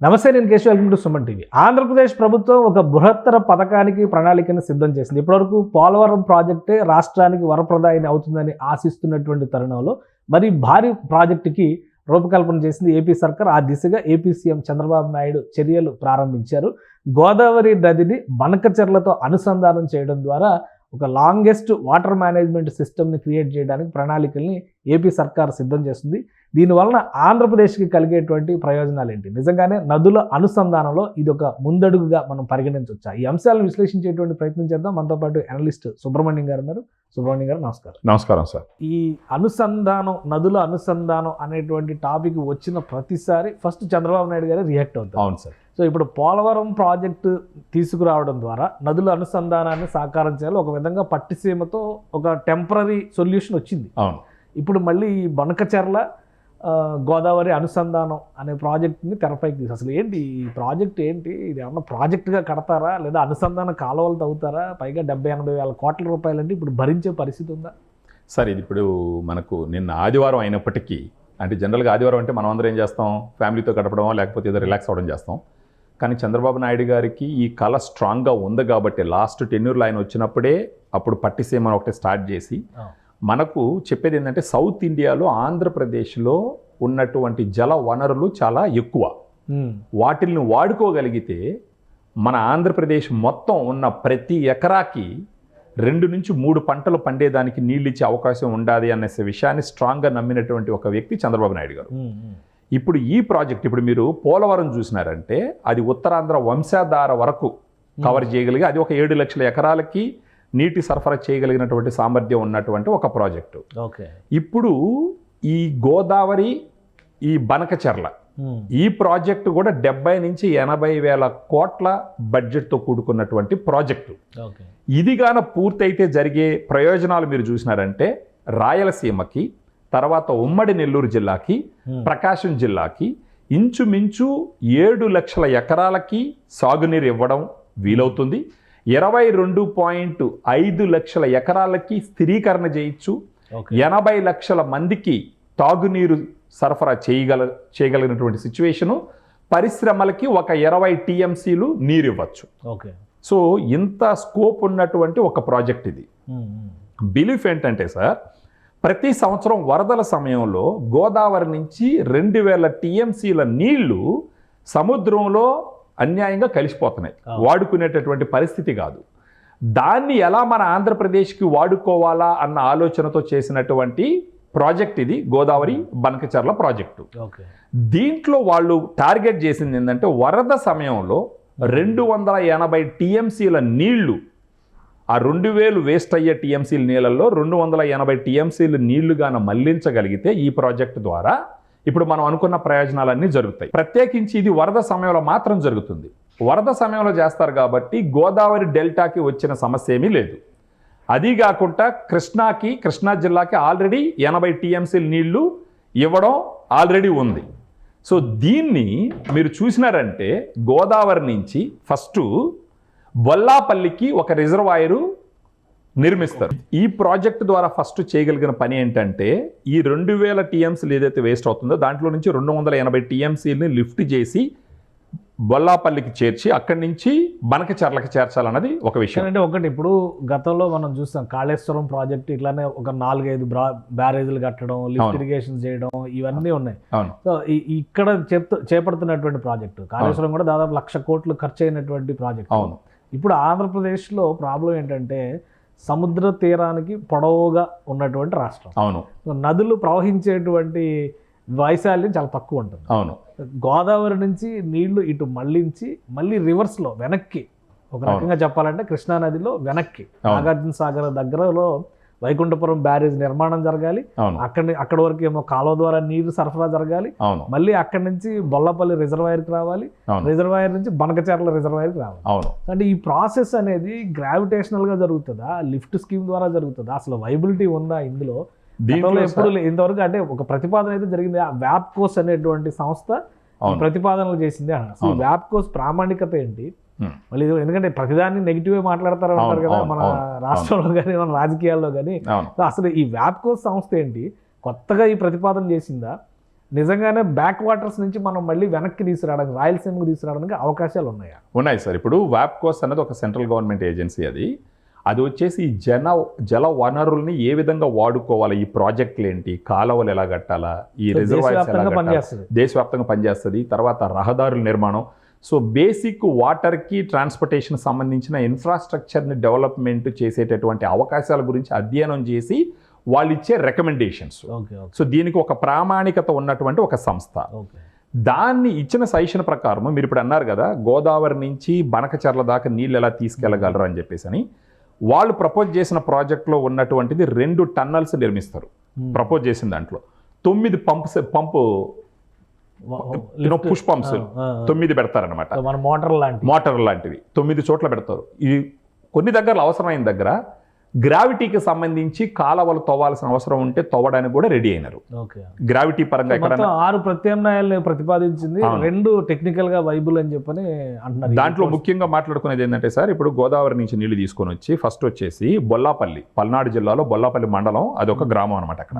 నమస్తే నేను Keshav. Welcome to Suman TV. Andhra Pradesh ప్రభుత్వం ఒక బృహత్తర పథకానికి ప్రణాళికను సిద్ధం చేసింది. ఇప్పటివరకు పోలవరం ప్రాజెక్టే రాష్ట్రానికి వరప్రదాయని అవుతుందని ఆశిస్తున్నటువంటి తరుణంలో మరి భారీ ప్రాజెక్టుకి రూపకల్పన చేసింది ఏపీ సర్కార్. ఆ దిశగా ఏపీ సీఎం చంద్రబాబు నాయుడు చర్యలు ప్రారంభించారు. గోదావరి నదిని బనకచెర్లతో అనుసంధానం చేయడం ద్వారా ఒక లాంగెస్ట్ వాటర్ మేనేజ్మెంట్ సిస్టమ్ని క్రియేట్ చేయడానికి ప్రణాళికల్ని ఏపీ సర్కార్ సిద్ధం చేస్తుంది. దీనివలన ఆంధ్రప్రదేశ్కి కలిగేటువంటి ప్రయోజనాలు ఏంటి? నిజంగానే నదుల అనుసంధానంలో ఇది ఒక ముందడుగుగా మనం పరిగణించవచ్చా ఈ అంశాలను విశ్లేషించేటువంటి ప్రయత్నం చేద్దాం. మనతో పాటు అనలిస్ట్ సుబ్రహ్మణ్యం గారు ఉన్నారు. సుబ్రహ్మణ్యం గారు నమస్కారం. నమస్కారం సార్. ఈ అనుసంధానం నదుల అనుసంధానం అనేటువంటి టాపిక్ వచ్చిన ప్రతిసారి ఫస్ట్ చంద్రబాబు నాయుడు గారు రియాక్ట్ అవుతారు. అవును సార్. సో ఇప్పుడు పోలవరం ప్రాజెక్టు తీసుకురావడం ద్వారా నదుల అనుసంధానాన్ని సాకారం చేయాలి. ఒక విధంగా పట్టిసీమతో ఒక టెంపరీ సొల్యూషన్ వచ్చింది. అవును. ఇప్పుడు మళ్ళీ ఈ బనకచెర్ల గోదావరి అనుసంధానం అనే ప్రాజెక్ట్ని తెరపైకి తీసి అసలు ఏంటి ఈ ప్రాజెక్ట్ ఏంటి? ఇది ఏమన్నా ప్రాజెక్టుగా కడతారా? లేదా అనుసంధాన కాలువలు తవ్వుతారా? పైగా డెబ్బై ఎనభై వేల కోట్ల రూపాయలు అంటే ఇప్పుడు భరించే పరిస్థితి ఉందా? సార్ ఇది ఇప్పుడు మనకు నిన్న ఆదివారం అయినప్పటికీ అంటే జనరల్గా ఆదివారం అంటే మనం అందరం ఏం చేస్తాం? ఫ్యామిలీతో గడపడం లేకపోతే ఏదో రిలాక్స్ అవ్వడం చేస్తాం. కానీ చంద్రబాబు నాయుడు గారికి ఈ కళ స్ట్రాంగ్గా ఉంది కాబట్టి లాస్ట్ టెన్యూర్లో ఆయన వచ్చినప్పుడే అప్పుడు పట్టిసీమ ఒకటి స్టార్ట్ చేసి మనకు చెప్పేది ఏంటంటే సౌత్ ఇండియాలో ఆంధ్రప్రదేశ్లో ఉన్నటువంటి జల వనరులు చాలా ఎక్కువ. వాటిల్ని వాడుకోగలిగితే మన ఆంధ్రప్రదేశ్ మొత్తం ఉన్న ప్రతి ఎకరాకి రెండు నుంచి మూడు పంటలు పండేదానికి నీళ్ళు ఇచ్చే అవకాశం ఉండాలి అనే విషయాన్ని స్ట్రాంగ్గా నమ్మినటువంటి ఒక వ్యక్తి చంద్రబాబు నాయుడు గారు. ఇప్పుడు ఈ ప్రాజెక్ట్ ఇప్పుడు మీరు పోలవరం చూసినారంటే అది ఉత్తరాంధ్ర వంశాధార వరకు కవర్ చేయగలిగి అది ఒక ఏడు లక్షల ఎకరాలకి నీటి సరఫరా చేయగలిగినటువంటి సామర్థ్యం ఉన్నటువంటి ఒక ప్రాజెక్టు. ఓకే. ఇప్పుడు ఈ గోదావరి ఈ బనకచెర్ల ఉమ్, ఈ ప్రాజెక్టు కూడా డెబ్బై నుంచి ఎనభై వేల కోట్ల బడ్జెట్తో కూడుకున్నటువంటి ప్రాజెక్టు. ఇది గాన పూర్తయితే జరిగే ప్రయోజనాలు మీరు చూసినారంటే రాయలసీమకి తర్వాత ఉమ్మడి నెల్లూరు జిల్లాకి ప్రకాశం జిల్లాకి ఇంచుమించు ఏడు లక్షల ఎకరాలకి సాగునీరు ఇవ్వడం వీలవుతుంది. ఇరవై రెండు పాయింట్ ఐదు లక్షల ఎకరాలకి స్థిరీకరణ చేయొచ్చు ఎనభై లక్షల మందికి తాగునీరు సరఫరా చేయగల చేయగలిగినటువంటి సిచ్యువేషను పరిశ్రమలకి ఒక ఇరవై టీఎంసీలు నీరు ఇవ్వచ్చు ఓకే. సో ఇంత స్కోప్ ఉన్నటువంటి ఒక ప్రాజెక్ట్ ఇది. బిలీఫ్ ఏంటంటే సార్ ప్రతి సంవత్సరం వరదల సమయంలో గోదావరి నుంచి రెండు వేల టీఎంసీల నీళ్ళు సముద్రంలో అన్యాయంగా కలిసిపోతున్నాయి. వాడుకునేటటువంటి పరిస్థితి కాదు. దాన్ని ఎలా మన ఆంధ్రప్రదేశ్కి వాడుకోవాలా అన్న ఆలోచనతో చేసినటువంటి ప్రాజెక్ట్ ఇది గోదావరి బనకచర్ల ప్రాజెక్టు. దీంట్లో వాళ్ళు టార్గెట్ చేసింది ఏంటంటే వరద సమయంలో రెండు వందల ఎనభై టీఎంసీల నీళ్ళు ఆ రెండు వేలు వేస్ట్ అయ్యే టీఎంసీల నీళ్ళల్లో రెండు వందల ఎనభై టీఎంసీలు నీళ్ళుగాన మళ్ళించగలిగితే ఈ ప్రాజెక్టు ద్వారా ఇప్పుడు మనం అనుకున్న ప్రయోజనాలన్నీ జరుగుతాయి. ప్రత్యేకించి ఇది వరద సమయంలో మాత్రం జరుగుతుంది. వరద సమయంలో చేస్తారు కాబట్టి గోదావరి డెల్టాకి వచ్చిన సమస్య ఏమీ లేదు. అది కాకుండా కృష్ణాకి కృష్ణా జిల్లాకి ఆల్రెడీ ఎనభై టీఎంసీల నీళ్ళు ఇవ్వడం ఆల్రెడీ ఉంది. సో దీన్ని మీరు చూసినారంటే గోదావరి నుంచి ఫస్ట్ బొల్లాపల్లికి ఒక రిజర్వాయరు నిర్మిస్తారు. ఈ ప్రాజెక్ట్ ద్వారా ఫస్ట్ చేయగలిగిన పని ఏంటంటే ఈ రెండు వేల టీఎంసీలు ఏదైతే వేస్ట్ అవుతుందో దాంట్లో నుంచి రెండు వందల ఎనభై టీఎంసీలని లిఫ్ట్ చేసి బొల్లాపల్లికి చేర్చి అక్కడి నుంచి బనకచర్లకి చేర్చాలన్నది ఒక విషయం. అంటే ఒకటి ఇప్పుడు గతంలో మనం చూస్తాం కాళేశ్వరం ప్రాజెక్ట్ ఇట్లానే ఒక నాలుగైదు బ్రా బ్యారేజీలు కట్టడం లిఫ్ట్. ఇరిగేషన్ చేయడం ఇవన్నీ ఉన్నాయి. సో ఇక్కడ చేపడుతున్నటువంటి ప్రాజెక్టు కాళేశ్వరం కూడా దాదాపు లక్ష కోట్లు ఖర్చు అయినటువంటి ప్రాజెక్ట్. అవును. ఇప్పుడు ఆంధ్రప్రదేశ్లో ప్రాబ్లం ఏంటంటే సముద్ర తీరానికి పొడవుగా ఉన్నటువంటి రాష్ట్రం అవును నదులు ప్రవహించేటువంటి వైశాల్యం చాలా తక్కువ ఉంటుంది అవును గోదావరి నుంచి నీళ్ళు ఇటు మళ్ళించి మళ్ళీ రివర్స్లో వెనక్కి ఒక. రకంగా చెప్పాలంటే కృష్ణా నదిలో వెనక్కి. నాగార్జున సాగర్ దగ్గరలో వైకుంఠపురం బ్యారేజ్ నిర్మాణం జరగాలి. అక్కడి అక్కడ వరకు ఏమో కాలువ ద్వారా నీరు సరఫరా జరగాలి. మళ్ళీ అక్కడి నుంచి బొల్లపల్లి రిజర్వాయర్కి రావాలి. రిజర్వాయర్ నుంచి బనకచెర్ల రిజర్వాయర్కి రావాలి. అవును. అంటే ఈ ప్రాసెస్ అనేది gravitational గా జరుగుతుందా? లిఫ్ట్ స్కీమ్ ద్వారా జరుగుతుందా? అసలు వైబిలిటీ ఉందా ఇందులో? దీంట్లో ఎప్పుడు ఇంతవరకు అంటే ఒక ప్రతిపాదన అయితే జరిగింది. ఆ వ్యాప్కోస్ అనేటువంటి సంస్థ. ప్రతిపాదనలు చేసింది అన్నారు. వ్యాప్కోస్ ప్రామాణికత ఏంటి. మళ్ళీ ఇది ఎందుకంటే ప్రతిదాన్ని నెగిటివ్ మాట్లాడతారు అంటారు కదా మన రాష్ట్రంలో కానీ మన రాజకీయాల్లో కానీ. అసలు ఈ వ్యాప్కోస్ సంస్థ ఏంటి? కొత్తగా ఈ ప్రతిపాదన చేసిందా? నిజంగానే బ్యాక్ వాటర్స్ నుంచి మనం మళ్ళీ వెనక్కి తీసుకురావడానికి రాయలసీమకు తీసుకురావడానికి అవకాశాలు ఉన్నాయా? ఉన్నాయి సార్. ఇప్పుడు వ్యాప్కోస్ అనేది ఒక సెంట్రల్ గవర్నమెంట్ ఏజెన్సీ అది. అది వచ్చేసి ఈ జన జల వనరుల్ని ఏ విధంగా వాడుకోవాలి? ఈ ప్రాజెక్టులు ఏంటి? కాలువలు ఎలా కట్టాలా? ఈ రిజర్వాయర్స్ ఎలా దేశవ్యాప్తంగా పనిచేస్తుంది. తర్వాత రహదారుల నిర్మాణం. సో బేసిక్ వాటర్కి ట్రాన్స్పోర్టేషన్ సంబంధించిన ఇన్ఫ్రాస్ట్రక్చర్ని డెవలప్మెంట్ చేసేటటువంటి అవకాశాల గురించి అధ్యయనం చేసి వాళ్ళు ఇచ్చే రికమెండేషన్స్. సో దీనికి ఒక ప్రామాణికత ఉన్నటువంటి ఒక సంస్థ. దాన్ని ఇచ్చిన సజెషన్ ప్రకారం మీరు ఇప్పుడు అన్నారు కదా గోదావరి నుంచి బనకచర్ల దాకా నీళ్ళు ఎలా తీసుకెళ్ళగలరు అని చెప్పేసి అని వాళ్ళు ప్రపోజ్ చేసిన ప్రాజెక్ట్లో ఉన్నటువంటిది రెండు టన్నల్స్ నిర్మిస్తారు. ప్రపోజ్ చేసిన దాంట్లో. తొమ్మిది పంప్స్ పంపు పుష్ పంప్స్. తొమ్మిది పెడతారనమాట సో మన మోటార్ లాంటి మోటార్ లాంటివి. తొమ్మిది చోట్ల పెడతారు. ఇది కొన్ని దగ్గర అవసరమైన దగ్గర గ్రావిటీకి సంబంధించి కాలవలు తవ్వాల్సిన అవసరం ఉంటే తవ్వడానికి కూడా రెడీ అయినారు. గ్రావిటీ పరంగా ఎక్కడ ఆరు ప్రత్యామ్నాయాలు ప్రతిపాదించింది. రెండు టెక్నికల్గా వైబుల్ అని చెప్పని అంటున్నారు దాంట్లో ముఖ్యంగా మాట్లాడుకునేది ఏంటంటే సార్ ఇప్పుడు గోదావరి నుంచి నీళ్ళు తీసుకొని వచ్చి ఫస్ట్ వచ్చేసి బొల్లాపల్లి పల్నాడు జిల్లాలో బొల్లాపల్లి మండలం అదొక గ్రామం అనమాట అక్కడ.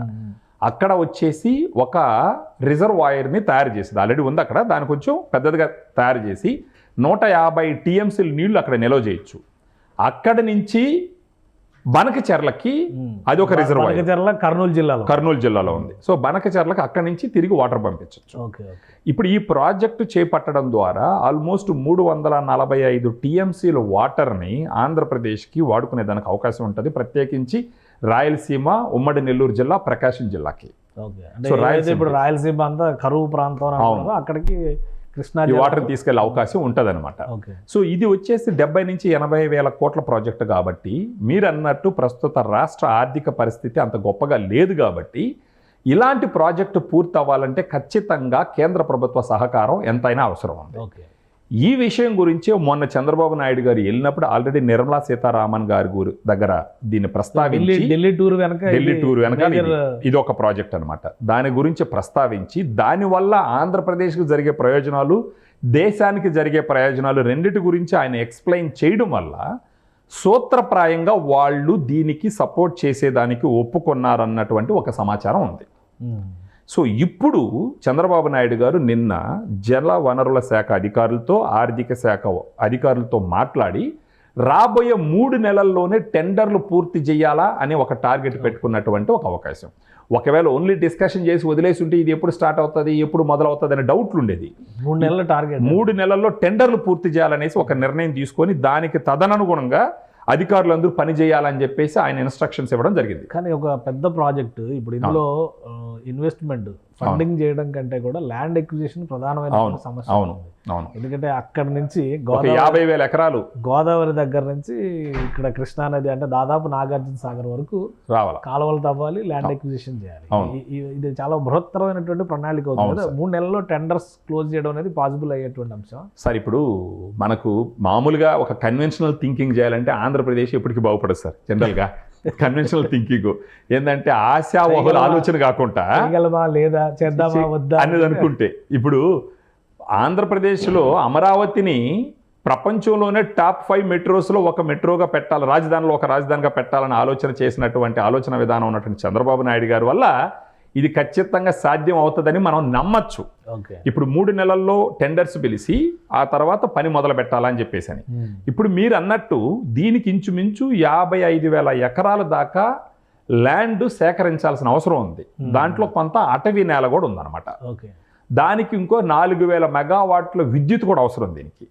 అక్కడ వచ్చేసి ఒక రిజర్వాయర్ని తయారు చేసింది. ఆల్రెడీ ఉంది అక్కడ. దాని కొంచెం పెద్దదిగా తయారు చేసి నూట యాభై టీఎంసీలు నీళ్ళు అక్కడ నిల్వ చేయొచ్చు. అక్కడి నుంచి బనకచెర్లకి. అది ఒక రిజర్వాయర్. బనకచర్ల కర్నూలు జిల్లాలో. కర్నూలు జిల్లాలో ఉంది. సో బనకచెర్లకు అక్కడి నుంచి తిరిగి వాటర్ పంపించవచ్చు ఇప్పుడు ఈ ప్రాజెక్టు చేపట్టడం ద్వారా ఆల్మోస్ట్ మూడు వందల నలభై ఐదు టీఎంసీల వాటర్ని ఆంధ్రప్రదేశ్కి వాడుకునే దానికి అవకాశం ఉంటుంది. ప్రత్యేకించి రాయలసీమ ఉమ్మడి నెల్లూరు జిల్లా ప్రకాశం జిల్లాకి. సో రాయలసీమ- ఇప్పుడు రాయలసీమ అంతా కరువు ప్రాంతం అక్కడికి కృష్ణా ఈ వాటర్ తీసుకెళ్ళే అవకాశం ఉంటుందన్నమాట. ఓకే. సో ఇది వచ్చేసి డెబ్బై నుంచి ఎనభై వేల కోట్ల ప్రాజెక్టు కాబట్టి మీరు అన్నట్టు ప్రస్తుత రాష్ట్ర ఆర్థిక పరిస్థితి అంత గొప్పగా లేదు కాబట్టి ఇలాంటి ప్రాజెక్టు పూర్తి అవ్వాలంటే ఖచ్చితంగా కేంద్ర ప్రభుత్వ సహకారం ఎంతైనా అవసరం ఉంది. ఓకే. ఈ విషయం గురించి మొన్న చంద్రబాబు నాయుడు గారు వెళ్ళినప్పుడు ఆల్రెడీ నిర్మలా సీతారామన్ గారి గురి దగ్గర దీన్ని ప్రస్తావించి ఢిల్లీ టూర్ వెనక ఢిల్లీ ఇది టూర్ వెనక ఇది. ఒక ప్రాజెక్ట్ అన్నమాట. దాని గురించి ప్రస్తావించి దానివల్ల ఆంధ్రప్రదేశ్కి జరిగే ప్రయోజనాలు దేశానికి జరిగే ప్రయోజనాలు రెండిటి గురించి ఆయన ఎక్స్ప్లెయిన్ చేయడం వల్ల సూత్రప్రాయంగా వాళ్ళు దీనికి సపోర్ట్ చేసేదానికి ఒప్పుకున్నారన్నటువంటి ఒక సమాచారం ఉంది. సో ఇప్పుడు చంద్రబాబు నాయుడు గారు నిన్న జల వనరుల శాఖ అధికారులతో ఆర్థిక శాఖ అధికారులతో మాట్లాడి రాబోయే మూడు నెలల్లోనే టెండర్లు పూర్తి చేయాలా అనే ఒక టార్గెట్ పెట్టుకున్నటువంటి ఒక అవకాశం. ఒకవేళ ఓన్లీ డిస్కషన్ చేసి వదిలేసి ఉంటే ఇది ఎప్పుడు స్టార్ట్ అవుతుంది ఎప్పుడు మొదలవుతుంది అనే డౌట్లు ఉండేది. మూడు నెలల టార్గెట్. మూడు నెలల్లో టెండర్లు పూర్తి చేయాలనేసి ఒక నిర్ణయం తీసుకొని దానికి తదననుగుణంగా అధికారులందరూ పని చేయాలని చెప్పేసి ఆయన ఇన్స్ట్రక్షన్స్ ఇవ్వడం జరిగింది. కానీ ఒక పెద్ద ప్రాజెక్ట్ ఇప్పుడు ఇందులో ఇన్వెస్ట్మెంట్ ఫండింగ్ చేయడం కంటే కూడా ల్యాండ్ ఎక్విజిషన్ ప్రధానమైన సమస్య అవును. అవును. ఎందుకంటే అక్కడ నుంచి యాభై వేల ఎకరాలు గోదావరి దగ్గర నుంచి ఇక్కడ కృష్ణా నది అంటే దాదాపు నాగార్జున సాగర్ వరకు రావాలా? కాలువలు తవ్వాలి ల్యాండ్ ఎక్విజిషన్ చేయాలి. ఇది చాలా బృహత్తరమైనటువంటి ప్రణాళిక అవుతుంది కదా. మూడు నెలల్లో టెండర్స్ క్లోజ్ చేయడం అనేది పాసిబుల్ అయ్యేటువంటి అంశం. సార్ ఇప్పుడు మనకు మామూలుగా ఒక కన్వెన్షనల్ థింకింగ్ చేయాలంటే ఆంధ్రప్రదేశ్ ఎప్పటికీ బాగుపడదు సార్ జనరల్గా కన్వెన్షనల్ థింకింగ్ ఏంటంటే ఆశావహుల? ఆలోచన కాకుండా లేదా? చేద్దామా? వద్దా? అనేది అనుకుంటే. ఇప్పుడు ఆంధ్రప్రదేశ్లో అమరావతిని ప్రపంచంలోనే టాప్ ఫైవ్ మెట్రోస్లో ఒక మెట్రోగా పెట్టాలి రాజధానిలో ఒక రాజధానిగా పెట్టాలని ఆలోచన చేసినటువంటి ఆలోచన విధానం ఉన్నటువంటి చంద్రబాబు నాయుడు గారి వల్ల ఇది ఖచ్చితంగా సాధ్యం అవుతుందని మనం నమ్మచ్చు. ఇప్పుడు మూడు నెలల్లో టెండర్స్ పిలిచి ఆ తర్వాత పని మొదలు పెట్టాలని చెప్పేసి అని. ఇప్పుడు మీరు అన్నట్టు దీనికి ఇంచుమించు యాభై ఐదు వేల ఎకరాల దాకా ల్యాండ్ సేకరించాల్సిన అవసరం ఉంది. దాంట్లో కొంత అటవీ నేల కూడా ఉందన్నమాట. దానికి ఇంకో నాలుగు వేల మెగావాట్ల విద్యుత్ కూడా అవసరం దీనికి.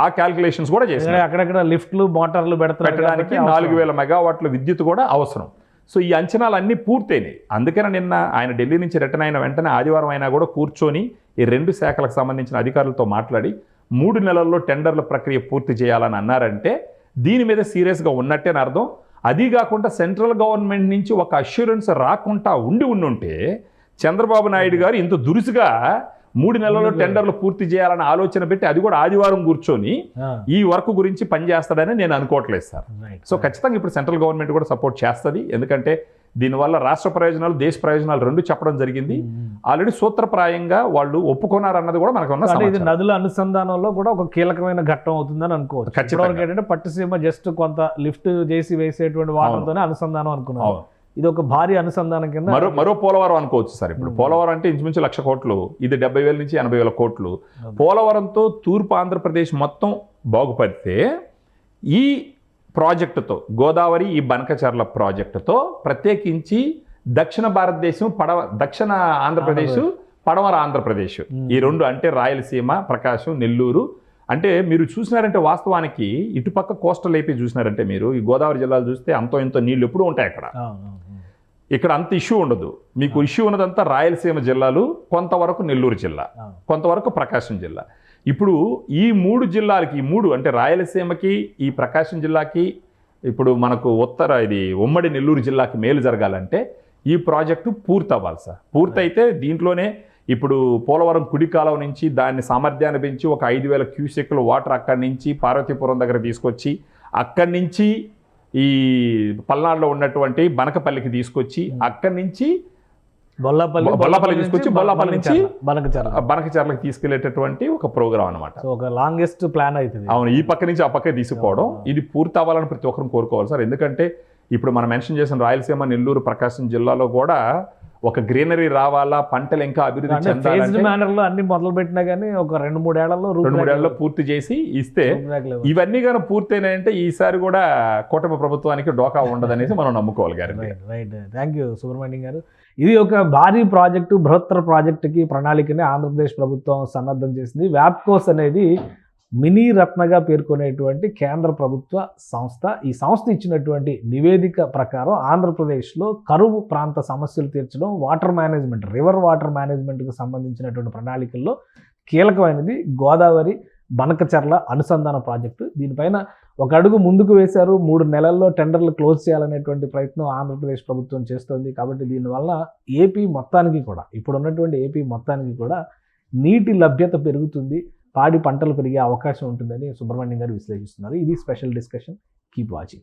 ఆ క్యాల్కులేషన్స్ కూడా ఎందుకంటే అక్కడక్కడ లిఫ్ట్లు మోటార్లు పెట్టడానికి నాలుగు. వేల మెగావాట్ల విద్యుత్ కూడా అవసరం. సో ఈ అంచనాలు అన్నీ పూర్తయినాయి. అందుకనే నిన్న ఆయన ఢిల్లీ నుంచి రిటర్న్ అయిన వెంటనే ఆదివారం అయినా కూడా కూర్చొని ఈ రెండు శాఖలకు సంబంధించిన అధికారులతో మాట్లాడి మూడు నెలల్లో టెండర్ల ప్రక్రియ పూర్తి చేయాలని అన్నారంటే దీని మీద సీరియస్గా ఉన్నట్టే అర్థం. అది కాకుండా సెంట్రల్ గవర్నమెంట్ నుంచి ఒక అష్యూరెన్స్ రాకుండా ఉండి ఉండుంటే చంద్రబాబు నాయుడు గారు ఇంత దురుసుగా మూడు నెలల్లో టెండర్లు పూర్తి చేయాలని ఆలోచన పెట్టి అది కూడా ఆదివారం కూర్చొని ఈ వర్క్ గురించి పనిచేస్తాడని నేను అనుకోవట్లేదు సార్. సో ఖచ్చితంగా ఇప్పుడు సెంట్రల్ గవర్నమెంట్ కూడా సపోర్ట్ చేస్తుంది. ఎందుకంటే దీనివల్ల రాష్ట్ర ప్రయోజనాలు దేశ ప్రయోజనాలు రెండు చెప్పడం జరిగింది. ఆల్రెడీ సూత్రప్రాయంగా వాళ్ళు ఒప్పుకున్నారన్నది కూడా మనకు ఉన్న ఇది. నదుల అనుసంధానంలో కూడా ఒక కీలకమైన ఘట్టం అవుతుందని అనుకోవచ్చు. ఖచ్చితంగా. ఏంటంటే పట్టుసీమ జస్ట్ కొంత లిఫ్ట్ చేసి వేసేటువంటి వాటర్ తోనే అనుసంధానం అనుకున్నాను అవును. ఇది ఒక భారీ అనుసంధానం కింద మరో మరో పోలవరం అనుకోవచ్చు సార్ ఇప్పుడు. Hmm. పోలవరం అంటే ఇంచుమించు లక్ష కోట్లు. ఇది డెబ్బై వేల నుంచి ఎనభై వేల కోట్లు. పోలవరంతో తూర్పు ఆంధ్రప్రదేశ్ మొత్తం బాగుపడితే ఈ ప్రాజెక్టుతో గోదావరి ఈ బనకచర్ల ప్రాజెక్టుతో ప్రత్యేకించి దక్షిణ భారతదేశం పడవ దక్షిణ ఆంధ్రప్రదేశ్ పడమర ఆంధ్రప్రదేశ్. Hmm. ఈ రెండు అంటే రాయలసీమ ప్రకాశం నెల్లూరు. అంటే మీరు చూసినారంటే వాస్తవానికి ఇటుపక్క కోస్టల్ ఏపీ చూసినారంటే మీరు ఈ గోదావరి జిల్లాలు చూస్తే అంతో ఇంతో నీళ్ళు ఎప్పుడూ ఉంటాయి అక్కడ. ఇక్కడ అంత ఇష్యూ ఉండదు. మీకు ఇష్యూ ఉన్నదంతా రాయలసీమ జిల్లాలు కొంతవరకు నెల్లూరు జిల్లా. కొంతవరకు ప్రకాశం జిల్లా. ఇప్పుడు ఈ మూడు జిల్లాలకి ఈ మూడు అంటే రాయలసీమకి ఈ ప్రకాశం జిల్లాకి ఇప్పుడు మనకు ఉత్తర ఇది ఉమ్మడి నెల్లూరు జిల్లాకి మేలు జరగాలంటే ఈ ప్రాజెక్టు పూర్తి అవ్వాలి సార్. పూర్తయితే దీంట్లోనే ఇప్పుడు పోలవరం కుడి కాలువ నుంచి దాన్ని సామర్థ్యాన్ని పెంచి ఒక ఐదు వేల క్యూసెక్ల వాటర్ అక్కడి నుంచి పార్వతీపురం దగ్గర తీసుకొచ్చి అక్కడి నుంచి ఈ పల్నాడులో ఉన్నటువంటి బనకపల్లికి తీసుకొచ్చి అక్కడి నుంచి బొల్లాపల్లి బొల్లాపల్లి తీసుకొచ్చి బొల్లాపల్లి నుంచి బనకచర్ల బనకచర్లకు తీసుకెళ్ళేటటువంటి ఒక ప్రోగ్రామ్ అనమాట ఒక లాంగెస్ట్ ప్లాన్ అవుతుంది అవును ఈ పక్క నుంచి ఆ పక్క తీసుకుపోవడం. ఆ. ఇది పూర్తి అవ్వాలని ప్రతి ఒక్కరు కోరుకోవాలి సార్. ఎందుకంటే ఇప్పుడు మనం మెన్షన్ చేసిన రాయలసీమ నెల్లూరు ప్రకాశం జిల్లాలో కూడా ఒక గ్రీనరీ రావాలా? పంటలు ఇంకా అభివృద్ధి అంటే ఫేజ్డ్ చెందాలంటే మేనర్లో అన్ని మొదలు పెట్టినా కానీ ఒక రెండు మూడేళ్ళలో రెండు మూడేళ్ళలో పూర్తి చేసి ఇస్తే ఇవన్నీ కానీ పూర్తయినాయంటే ఈసారి కూడా కూటమి ప్రభుత్వానికి డోకా ఉండదనేసి మనం నమ్ముకోవాలి గారి right right thank you Subrahmanyam garu. ఇది ఒక భారీ ప్రాజెక్టు బృహత్తర ప్రాజెక్టుకి ప్రణాళికని ఆంధ్రప్రదేశ్ ప్రభుత్వం సన్నద్ధం చేసింది. వ్యాప్కోస్ అనేది మినీ రత్నగా పేర్కొనేటువంటి కేంద్ర ప్రభుత్వ సంస్థ ఈ సంస్థ ఇచ్చినటువంటి నివేదిక ప్రకారం ఆంధ్రప్రదేశ్లో కరువు ప్రాంత సమస్యలు తీర్చడం వాటర్ మేనేజ్మెంట్ రివర్ వాటర్ మేనేజ్మెంట్కి సంబంధించినటువంటి ప్రణాళికల్లో కీలకమైనది గోదావరి బనకచర్ల అనుసంధాన ప్రాజెక్టు. దీనిపైన ఒక అడుగు ముందుకు వేశారు. మూడు నెలల్లో టెండర్లు క్లోజ్ చేయాలనేటువంటి ప్రయత్నం ఆంధ్రప్రదేశ్ ప్రభుత్వం చేస్తోంది కాబట్టి దీనివల్ల ఏపీ మొత్తానికి కూడా ఇప్పుడు ఉన్నటువంటి ఏపీ మొత్తానికి కూడా నీటి లభ్యత పెరుగుతుంది. పాడి పంటలు పెరిగే అవకాశం ఉంటుందని సుబ్రహ్మణ్యం గారు విశ్లేషిస్తున్నారు. ఇది స్పెషల్ డిస్కషన్. Keep watching.